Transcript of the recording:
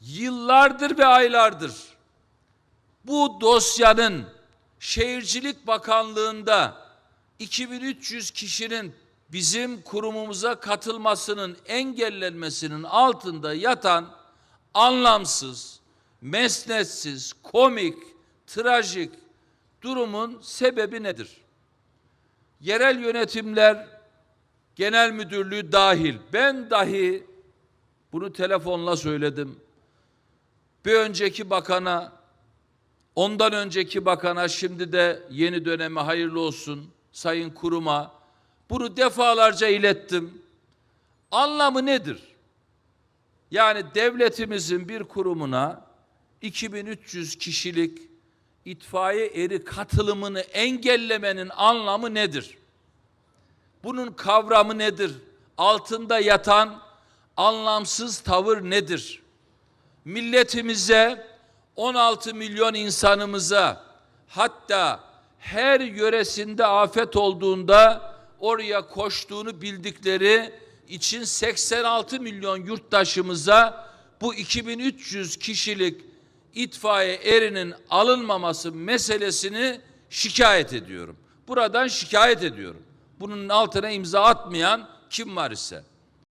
yıllardır ve aylardır bu dosyanın Şehircilik Bakanlığı'nda 2300 kişinin bizim kurumumuza katılmasının engellenmesinin altında yatan anlamsız, mesnetsiz, komik, trajik durumun sebebi nedir? Yerel yönetimler genel müdürlüğü dahil ben dahi bunu telefonla söyledim. Bir önceki bakana, ondan önceki bakana, şimdi de yeni döneme hayırlı olsun Sayın Kurum'a bunu defalarca ilettim. Anlamı nedir? Yani devletimizin bir kurumuna 2300 kişilik itfaiye eri katılımını engellemenin anlamı nedir? Bunun kavramı nedir? Altında yatan anlamsız tavır nedir? Milletimize 16 milyon insanımıza hatta her yöresinde afet olduğunda oraya koştuğunu bildikleri için 86 milyon yurttaşımıza bu 2300 kişilik itfaiye erinin alınmaması meselesini şikayet ediyorum. Buradan şikayet ediyorum. Bunun altına imza atmayan kim var ise.